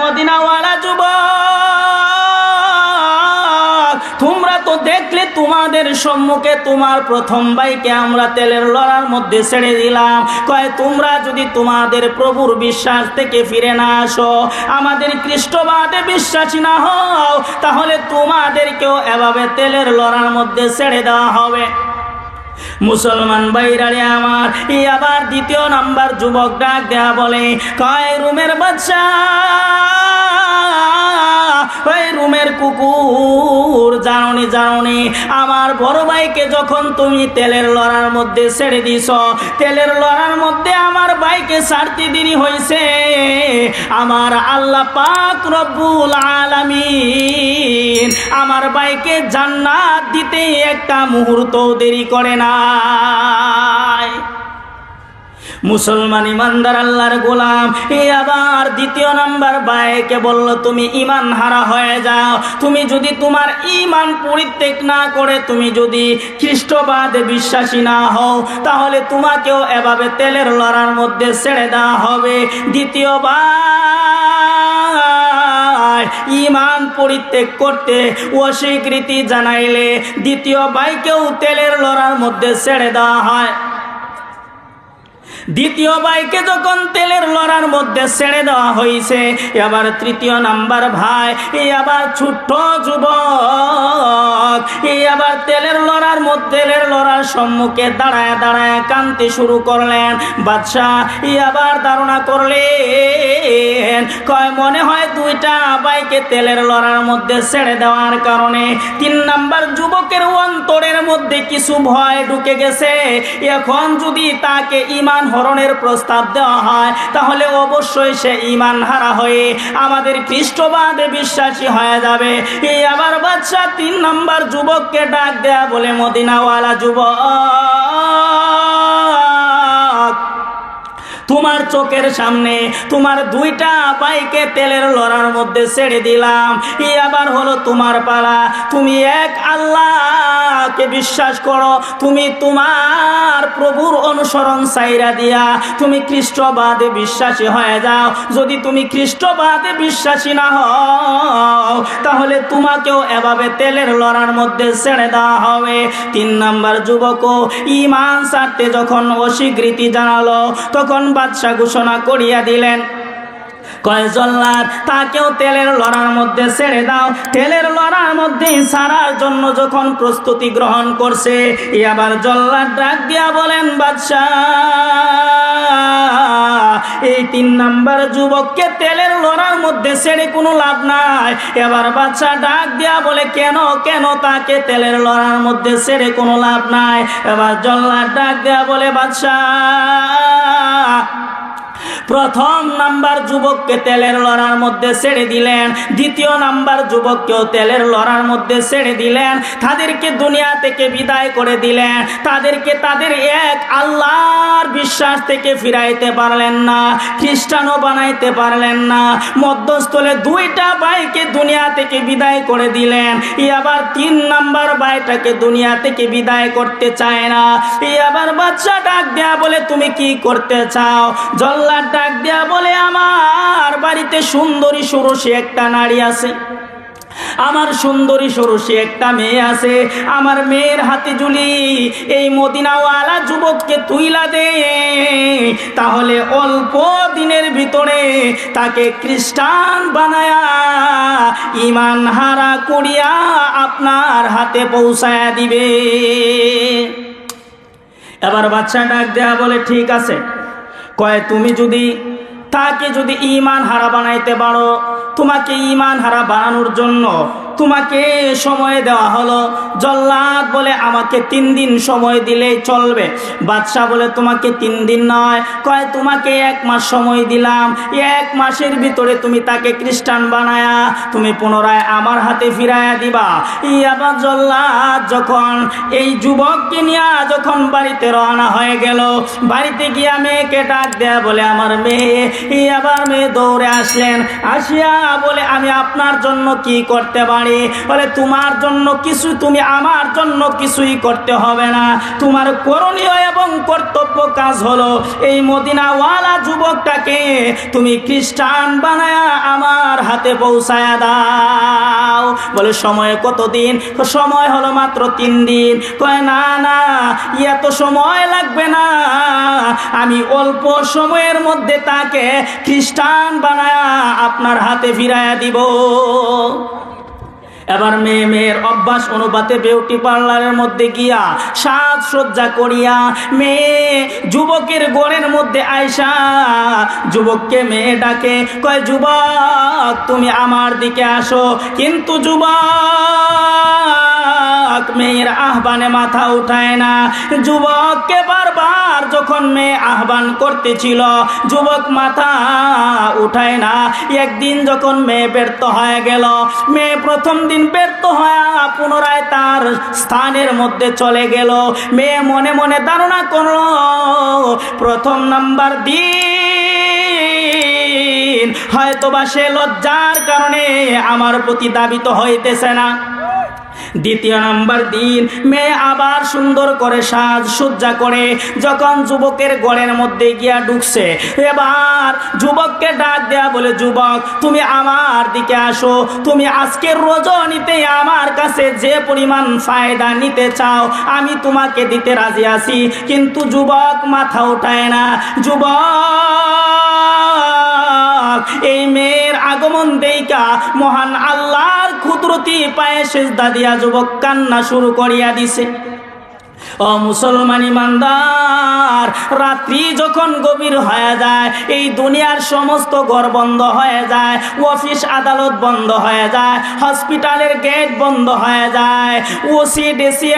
মদিনাওয়ালা যুবক, তোমরা তো দেখলে তোমাদের সম্মুখে তোমার প্রথম ভাইকে আমরা তেলের লড়ার মধ্যে ছেড়ে দিলাম। কয়, তোমরা যদি তোমাদের প্রভুর বিশ্বাস থেকে ফিরে না আসো, আমাদের খ্রিস্টবাদে বিশ্বাসী না হও, তাহলে তোমাদেরকেও এভাবে তেলের লড়ার মধ্যে ছেড়ে দেওয়া হবে। মুসলমান বাইরারে আমার ই আবার দ্বিতীয় নাম্বার যুবক ডাক দেয়া বলে কয় রুমের বাচ্চা ওই রুমের কুকুর, জাননি জাননি, আমার বড় ভাইকে যখন তুমি তেলের লড়ার মধ্যে ছেড়ে দিছ, তেলের লড়ার মধ্যে আমার ভাইকে ছাড়তে দেরি হয়েছে। আমার আল্লাহ পাক রব্বুল আলামিন আমার ভাইকে জান্নাত দিতে একটা মুহূর্ত দেরি করে নাই। মুসলমান ইমানদার আল্লাহর গোলাম। এ আবার দ্বিতীয় নাম্বার বাইকে বলল, তুমি ইমান হারা হয়ে যাও। তুমি যদি তোমার ইমান পরিত্যাগ না করে, তুমি যদি খ্রিস্টবাদে বিশ্বাসী না হও, তাহলে তোমাকেও এভাবে তেলের লড়ার মধ্যে ছেড়ে দেওয়া হবে। দ্বিতীয়বার ইমান পরিত্যাগ করতে অস্বীকৃতি জানাইলে দ্বিতীয় বাইকেও তেলের লড়ার মধ্যে ছেড়ে দেওয়া হয়। দ্বিতীয় বাইকে যখন তেলের লড়ার মধ্যে ছেড়ে দেওয়া হয়েছে, এবার তৃতীয় নাম্বার ভাই, এই আবার ছোট্ট যুবক, এই আবার তেলের লড়ার মধ্যে, তেলের লড়ার সম্মুখে দাঁড়ায় দাঁড়ায় কানতে শুরু করলেন। বাদশাহ, এই আবার ধারণা করলেন, কয়, মনে হয় দুইটা বাইকে তেলের লড়ার মধ্যে ছেড়ে দেওয়ার কারণে তিন নাম্বার যুবকের অন্তরের মধ্যে কিছু ভয় ঢুকে গেছে। এখন যদি তাকে ইমান হরণের প্রস্তাব দেওয়া হয়, তাহলে অবশ্যই সে ইমান হারা হয়ে আমাদের খ্রিস্টবাদে বিশ্বাসী হয়ে যাবে। এই আবার বাচ্চা তিন নম্বর যুবককে ডাক দেয়া বলে, মদিনাওয়ালা যুবক! তোমার চোখের সামনে তোমার দুইটা বাইকে তেলের লড়ার মধ্যে ছেড়ে দিলাম। এই আবার হলো তোমার পালা। তুমি এক আল্লাহকে বিশ্বাস করো। তুমি তোমার প্রভুর অনুসরণ সাইরা দিয়া তুমি খ্রিস্টবাদে বিশ্বাসী হয়ে যাও। যদি তুমি খ্রিস্টবাদে বিশ্বাসী না হও, তাহলে তোমাকেও এভাবে তেলের লড়ার মধ্যে ছেড়ে দেওয়া হবে। তিন নাম্বার যুবকও ইমান ছাড়তে যখন অস্বীকৃতি জানালো, তখন বাদশাহ ঘোষণা করিয়া দিলেন। কয় তাকেও তেলের লড়ার মধ্যে ছেড়ে দাও। তেলের লড়ার মধ্যে সারার জন্য যখন প্রস্তুতি গ্রহণ করছে আবার জল্লাদ ডাক দিয়া বলেন বাদশাহ এই তিন নাম্বার যুবককে তেলের লড়ার মধ্যে ছেড়ে কোনো লাভ নাই। এবার বাচ্চা ডাক দিয়া বলে, কেন কেন তাকে তেলের লড়ার মধ্যে ছেড়ে কোনো লাভ নাই? এবার জল্লাদ ডাক দিয়া বলে বাদশাহ প্রথম নাম্বার যুবককে তেলের লড়ার মধ্যে ছেড়ে দিলেন। দ্বিতীয় নাম্বার যুবককেও তেলের লড়ার মধ্যে ছেড়ে দিলেন। তাদেরকে দুনিয়া থেকে বিদায় করে দিলেন। তাদেরকে তাদের এক আল্লাহর বিশ্বাস থেকে ফিরাইতে পারলেন না, খ্রিস্টানও বানাইতে পারলেন না। মধ্যস্থলে দুইটা ভাইকে দুনিয়া থেকে বিদায় করে দিলেন। ই আবার তিন নাম্বার ভাইটাকে দুনিয়া থেকে বিদায় করতে চায় না। ই আবার বাচ্চা ডাক দেয়া বলে, তুমি কি করতে চাও? জল্লাদ ডাক দেয়া বলে, আমার বাড়িতে সুন্দরী সুরসী একটা নারী আছে। আমার সুন্দরী সরসী একটা মেয়ে আছে। আমার মেয়ের হাতে জুলি এই মদিনাওয়ালা যুবককে তুইলা দে। তাহলে অল্প দিনের ভিতরে তাকে খ্রিস্টান বানায়া ইমান হারা করিয়া আপনার হাতে পৌঁছায়া দিবে। এবার বাচ্চা ডাক দেয়া বলে, ঠিক আছে কয় তুমি যদি তাকে যদি ইমান হারা বানাইতে পারো তোমাকে ইমান হারা বানানোর জন্য তোমাকে সময় দেওয়া হলো। জল্লাদ বলে আমাকে তিন দিন সময় দিলেই চলবে। বাদশাহ বলে, তোমাকে তিন দিন নয়। কয়, তোমাকে এক মাস সময় দিলাম। এক মাসের ভিতরে তুমি তাকে খ্রিস্টান বানায়া তুমি পুনরায় আমার হাতে ফিরাইয়া দিবা। ই আবার জল্লাদ যখন এই যুবককে নিয়ে যখন বাড়িতে রওনা হয়ে গেল, বাড়িতে গিয়া মেয়েকে ডাক দেয়া বলে, আমার মেয়ে। ই আবার মেয়ে দৌড়ে আসলেন। আসিয়া বলে, আমি আপনার জন্য কি করতে পারি? পারি বলে, তোমার জন্য কিছু তুমি আমার জন্য কিছুই করতে হবে না। তোমার করণীয় এবং কর্তব্য কাজ হলো এই মদিনাওয়ালা যুবকটাকে তুমি খ্রিস্টান বানায়া আমার হাতে পৌঁছায়া দাও। বলে, সময় কতদিন? সময় হলো মাত্র তিন দিন। কয়, না না, এত সময় লাগবে না। আমি অল্প সময়ের মধ্যে তাকে খ্রিস্টান বানায়া আপনার হাতে ফিরাইয়া দিব। এবার মেয়ে মেয়ের অভ্যাস অনুপাতে বিউটি পার্লারের মধ্যে গিয়া সাজসজ্জা করিয়া মেয়ে যুবকের গড়ের মধ্যে আয়সা যুবককে মেয়ে ডাকে, কয়, যুবক, তুমি আমার দিকে আসো। কিন্তু যুবক মেয়ের আহ্বানে মাথা উঠায় না। যুবককে বারবার যখন মেয়ে আহ্বান করতেছিল, যুবক মাথা উঠায় না। একদিন যখন মেয়ে ব্যর্থ হয়ে গেল, মেয়ে প্রথম দিন ব্যর্থ হয়ে পুনরায় তার স্থানের মধ্যে চলে গেল। মেয়ে মনে মনে ধারণা করল, প্রথম নাম্বার দিন হয়তোবা সে লজ্জার কারণে আমার প্রতি দাবিত হইতেছে না। দ্বিতীয় নাম্বার দিন। মেয়ে আবার সুন্দর করে সাজ সজ্জা করে যখন যুবকের গড়ের মধ্যে গিয়া ঢুকছে, এবার যুবককে ডাক দেয়া বলে, যুবক, তুমি আমার দিকে আসো। তুমি আজকের রজনীতে আমার কাছে যে পরিমাণ ফায়দা নিতে চাও, আমি তোমাকে দিতে রাজি আছি। কিন্তু যুবক মাথা উঠায় না। যুবক এই মেয়ের আগমন দেইকা মহান আল্লাহর কুদরতি পায়ে সেজদা দিয়া যুবক কান্না শুরু করিয়া দিছে। ও মুসলমান ইমানদার রাত্রি যখন গভীর হয়ে যায়, এই দুনিয়ার সমস্ত ঘর বন্ধ হয়ে যায়, অফিস আদালত বন্ধ হয়ে যায়, হসপিটালের গেট বন্ধ হয়ে যায় OC DC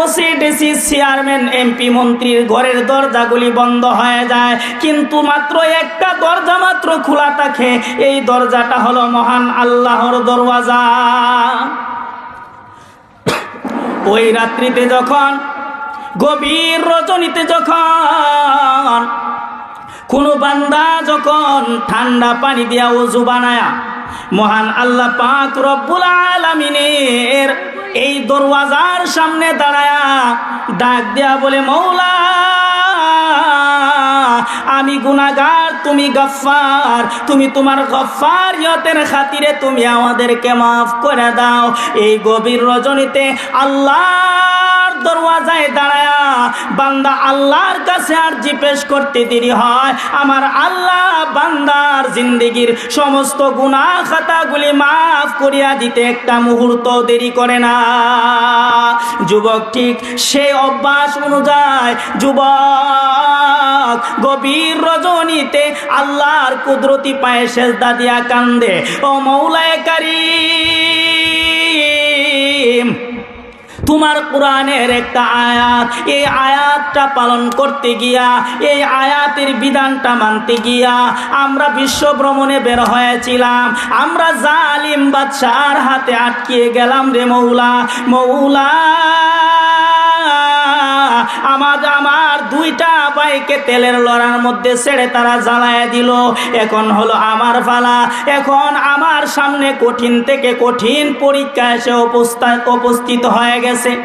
OC DC chairman MP মন্ত্রীর ঘরের দরজাগুলি বন্ধ হয়ে যায়। কিন্তু মাত্র একটা দরজা মাত্র খোলা থাকে, এই দরজাটা হলো মহান আল্লাহর দরওয়াজা। ওই রাত্রিতে যখন গভীর রজনীতে যখন কোনো বান্দা যখন ঠান্ডা পানি দিয়া উজু বানায়া, মহান আল্লাহ পাক রব্বুল আলামিনের এই দরওয়াজার সামনে দাঁড়ায়া ডাক দেয়া বলে, মৌলা, আমি গুনাগার তুমি গফার তুমি তোমার গফারিয়তের খাতিরে তুমি আমাদেরকে মাফ করে দাও। এই গভীর রজনীতে আল্লাহর দরওয়াজায় দাঁড়ায়া বান্দা আল্লাহর কাছে আর জিপেশ করতে দেরি হয়। আমার আল্লাহ বান্দার জিন্দিগির সমস্ত গুনাহ খাতাগুলি মাফ করিয়া দিতে একটা মুহূর্ত দেরি করে না। যুবক ঠিক সেই অভ্যাস অনুযায়ী যুবক গভীর রজনীতে আল্লাহর কুদরতি পায়ে সেজদা দিয়া কান্দে। ও মৌলায় কারিম তোমার কোরআনের একটা আয়াত। এই আয়াতটা পালন করতে গিয়া, এই আয়াতের বিধানটা মানতে গিয়া আমরা বিশ্ব ভ্রমণে বের হয়েছিলাম। আমরা জালিম বাদশার হাতে আটকিয়ে গেলাম রে মৌলা। মৌলা আমার আমার দুইটা বাইকে তেলের লড়ার মধ্যে ছেড়ে তারা জ্বালায় দিল। এখন হলো আমার ফালা এখন আমার সামনে কঠিন থেকে কঠিন পরীক্ষা এসে উপস্থা- উপস্থিত হয়ে গেছে।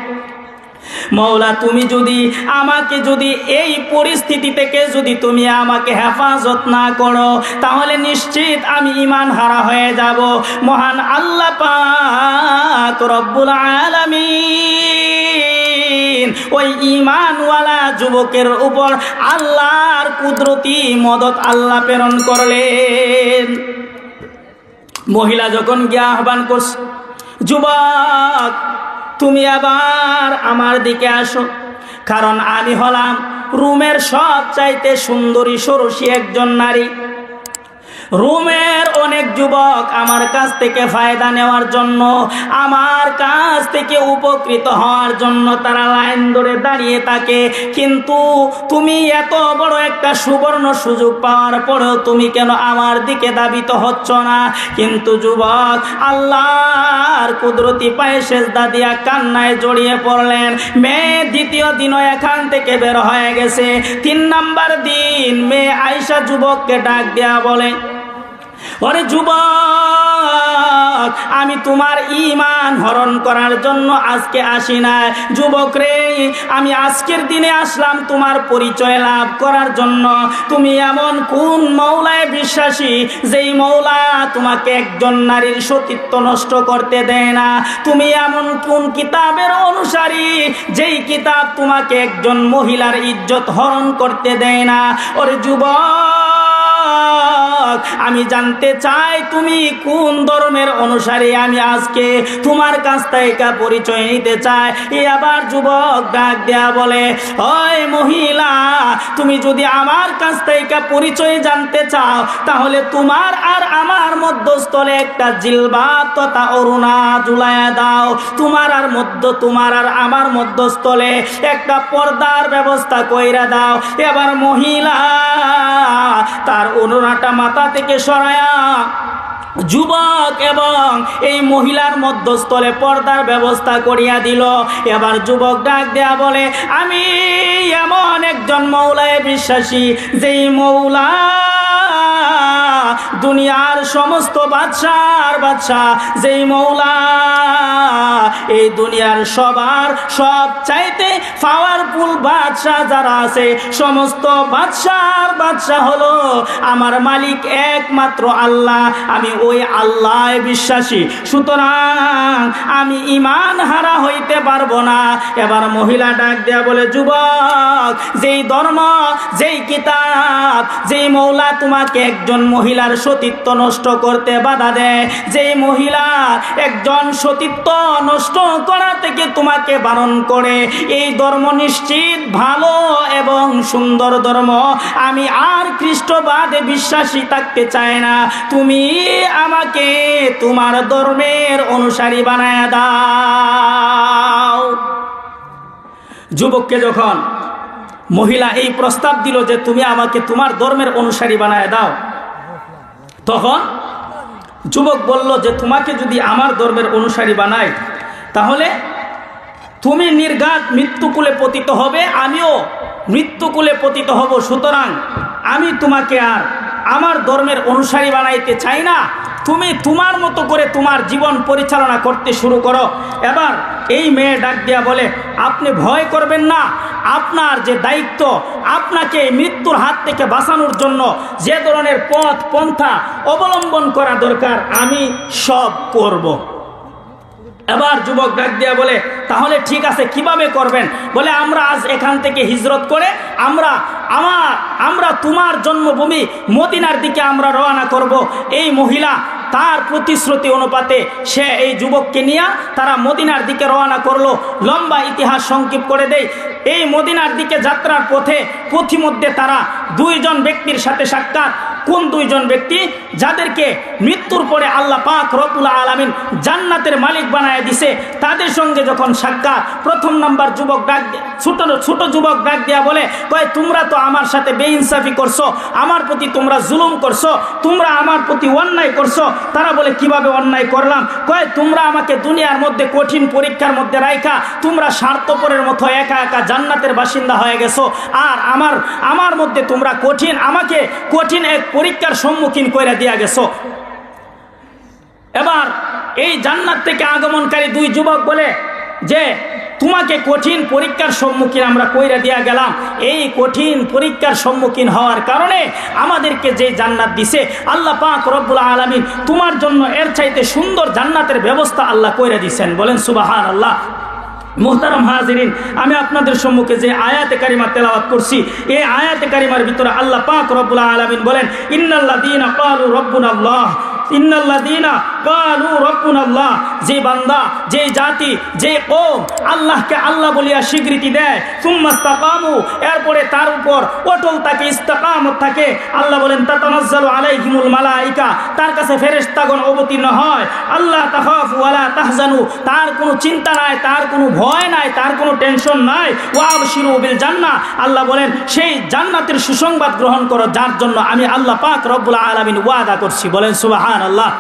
মৌলা, তুমি যদি আমাকে যদি এই পরিস্থিতি থেকে যদি তুমি আমাকে হেফাজত না করো, তাহলে নিশ্চিত আমি ইমান হারা হয়ে যাব। মহান আল্লাহ পাক রব্বুল আলামিন। ওই ইমানওয়ালা যুবকের উপর আল্লাহর কুদরতি মদত আল্লাহ প্রেরণ করলেন। মহিলা যখন গিয়ে আহ্বান করছে, যুবক, তুমি আবার আমার দিকে আসো। কারণ আমি হলাম রুমের সব চাইতে সুন্দরী সরসী একজন নারী। রুমের অনেক যুবক আমার কাছ থেকে ফায়দা নেওয়ার জন্য, আমার কাছ থেকে উপকৃত হওয়ার জন্য তারা লাইন ধরে দাঁড়িয়ে থাকে। কিন্তু তুমি এত বড় একটা সুবর্ণ সুযোগ পাওয়ার পরেও তুমি কেন আমার দিকে দাবিত হচ্ছ না? কিন্তু যুবক, আল্লাহর কুদরতি পায়ে সেজদা দিয়া কান্নায় জড়িয়ে পড়লেন। মেয়ে দ্বিতীয় দিনও এখান থেকে বের হয়ে গেছে। তিন নাম্বার দিন মেয়ে আয়সা যুবককে ডাক দেয়া বলে ওরে যুবক, আমি তোমার ইমান হরণ করার জন্য আজকে আসি না। যুবক রে, আমি আজকের দিনে আসলাম তোমার পরিচয় লাভ করার জন্য। তুমি এমন কোন মৌলায় বিশ্বাসী, যেই মৌলা তোমাকে একজন নারীর সতীত্ব নষ্ট করতে দেয় না? তুমি এমন কোন কিতাবের অনুসারী, যেই কিতাব তোমাকে একজন মহিলার ইজ্জত হরণ করতে দেয় না? ওরে যুবক আমি জানতে চাই তুমি কোন ধর্মের অনুসারী? আমি আজকে তোমার কাছ থেকে পরিচয় নিতে চাই। এ আবার যুবক ডাক দেয়া বলে, ওই মহিলা, তুমি যদি আমার কাছ থেকে পরিচয় জানতে চাও, তাহলে তোমার আর আমার মধ্যস্থলে একটা জিলবাব তথা অরুণা জুলাইয়া দাও। তোমার আর মধ্য, তোমার আর আমার মধ্যস্থলে একটা পর্দার ব্যবস্থা কইরা দাও। এবার মহিলা, তার অনুরাটা মাথা থেকে সরায়া যুবক এবং এই মহিলার মধ্যস্থলে পর্দার ব্যবস্থা করিয়া দিল। এবার যুবক ডাক দেয়া বলে, আমি এমন একজন মৌলায় বিশ্বাসী, যেই মৌলা দুনিয়ার সমস্ত বাদশার বাদশাহ, যেই মৌলা, এই দুনিয়ার সবার সব চাইতে পাওয়ারফুল বাদশাহ যারা আছে, সমস্ত বাদশার বাদশাহ হলো আমার মালিক একমাত্র আল্লাহ। আমি ওই আল্লাহ বিশ্বাসী। সুতরাং আমি ইমান হারা হইতে পারব না। এবার মহিলা ডাক দেয়া বলে, যুবক, যেই ধর্ম, যেই কিতাব, যেই মৌলা তোমাকে একজন মহিলার সতীত্ব নষ্ট করতে বাধা দেয়। যেই মহিলা একজন সতীত্ব নষ্ট করা থেকে তোমাকে বারণ করে, এই ধর্ম নিশ্চিত, ভালো এবং সুন্দর ধর্ম। আমি আর খ্রিস্টবাদে বিশ্বাসী থাকতে চাই না। তুমি আমাকে তোমার ধর্মের অনুসারী বানায় দাও। যুবককে যখন মহিলা এই প্রস্তাব দিল যে তুমি আমাকে তোমার ধর্মের অনুসারী বানায় দাও তখন যুবক বলল যে, তোমাকে যদি আমার ধর্মের অনুসারী বানাই, তাহলে তুমি নির্ঘাত মৃত্যুকুলে পতিত হবে, আমিও মৃত্যুকুলে পতিত হব। সুতরাং আমি তোমাকে আর আমার ধর্মের অনুসারী বানাইতে চাই না। তুমি তোমার মতো করে তোমার জীবন পরিচালনা করতে শুরু করো। এবার এই মেয়ে ডাক দিয়া বলে, আপনি ভয় করবেন না। আপনার যে দায়িত্ব, আপনাকে এই মৃত্যুর হাত থেকে বাঁচানোর জন্য যে ধরনের পথ, পন্থা অবলম্বন করা দরকার, আমি সব করব। এবার যুবক ডাক দিয়া বলে, তাহলে ঠিক আছে, কীভাবে করবেন? বলে, আমরা আজ এখান থেকে হিজরত করে আমরা, আমার, আমরা তোমার জন্মভূমি মদিনার দিকে আমরা রওনা করব। এই মহিলা তার প্রতিশ্রুতি অনুপাতে সে এই যুবককে নিয়ে তারা মদিনার দিকে রওনা করল। লম্বা ইতিহাস সংক্ষেপ করে দেয় এই মদিনার দিকে যাত্রার পথে পথিমধ্যে তারা দুইজন ব্যক্তির সাথে সাক্ষাৎ। কোন দুইজন ব্যক্তি যাদেরকে মৃত্যুর পরে আল্লাহ পাক রবুল আলমিন জান্নাতের মালিক বানায় দিছে, তাদের সঙ্গে যখন সাক্ষাৎ, প্রথম নাম্বার যুবক ডাক ছোট ছোট যুবক ডাক দেয়া বলে, কয়, তোমরা তো আমার সাথে বেইনসাফি করছ, আমার প্রতি তোমরা জুলুম করছ, তোমরা আমার প্রতি অন্যায় করছ? তারা বলে, কীভাবে অন্যায় করলাম? কয়, তোমরা আমাকে দুনিয়ার মধ্যে কঠিন পরীক্ষার মধ্যে রাইখা, তোমরা স্বার্থপরের মতো একা একা জান্নাতের বাসিন্দা হয়ে গেছো, আর আমার আমার মধ্যে তোমরা কঠিন, আমাকে কঠিন এক পরীক্ষার সম্মুখীন করে দিয়া গেছ। এবার এই জান্নাত থেকে আগমনকারী দুই যুবক বলে যে, তোমাকে কঠিন পরীক্ষার সম্মুখীন আমরা কইরা দিয়া গেলাম। এই কঠিন পরীক্ষার সম্মুখীন হওয়ার কারণে আমাদেরকে যে জান্নাত দিছে, আল্লাহ পাক রব্বুল আলমিন তোমার জন্য এর চাইতে সুন্দর জান্নাতের ব্যবস্থা আল্লাহ কইরা দিছেন। বলেন সুবাহান আল্লাহ মোহতারাম হাজিরিন, আমি আপনাদের সম্মুখে যে আয়াতে কারিমা তেলাওয়াত করছি, এই আয়াতে কারিমার ভিতরে আল্লাহ পাক রব্বুল আলমিন বলেন ইন্নাল্লাহ দিন কালু রব্বুল আল্লাহ ইন্নাল্লাদিনা যে বান্দা, যে জাতি, যে কৌম আল্লাহকে আল্লাহ বলিয়া স্বীকৃতি দেয়। সুম্মাস্তাকামু এরপরে তার উপর অটল তাকে ইস্তাকামত থাকে। আল্লাহ বলেন, তাতানাজ্জালু আলাইহিমুল মালাইকা, তার কাছে ফেরেশতাগণ অবতীর্ণ হয়। আল্লাহ তাখাফু ওয়ালা তাহজানু, তার কোনো চিন্তা নাই, তার কোনো ভয় নাই, তার কোনো টেনশন নাই। ওয়াবশিরু বিল জান্নাহ, আল্লাহ বলেন, সেই জান্নাতের সুসংবাদ গ্রহণ করো, যার জন্য আমি আল্লাহ পাক রব্বুল আলামিন ওয়াদা করছি। বলেন সুবহান আল্লাহ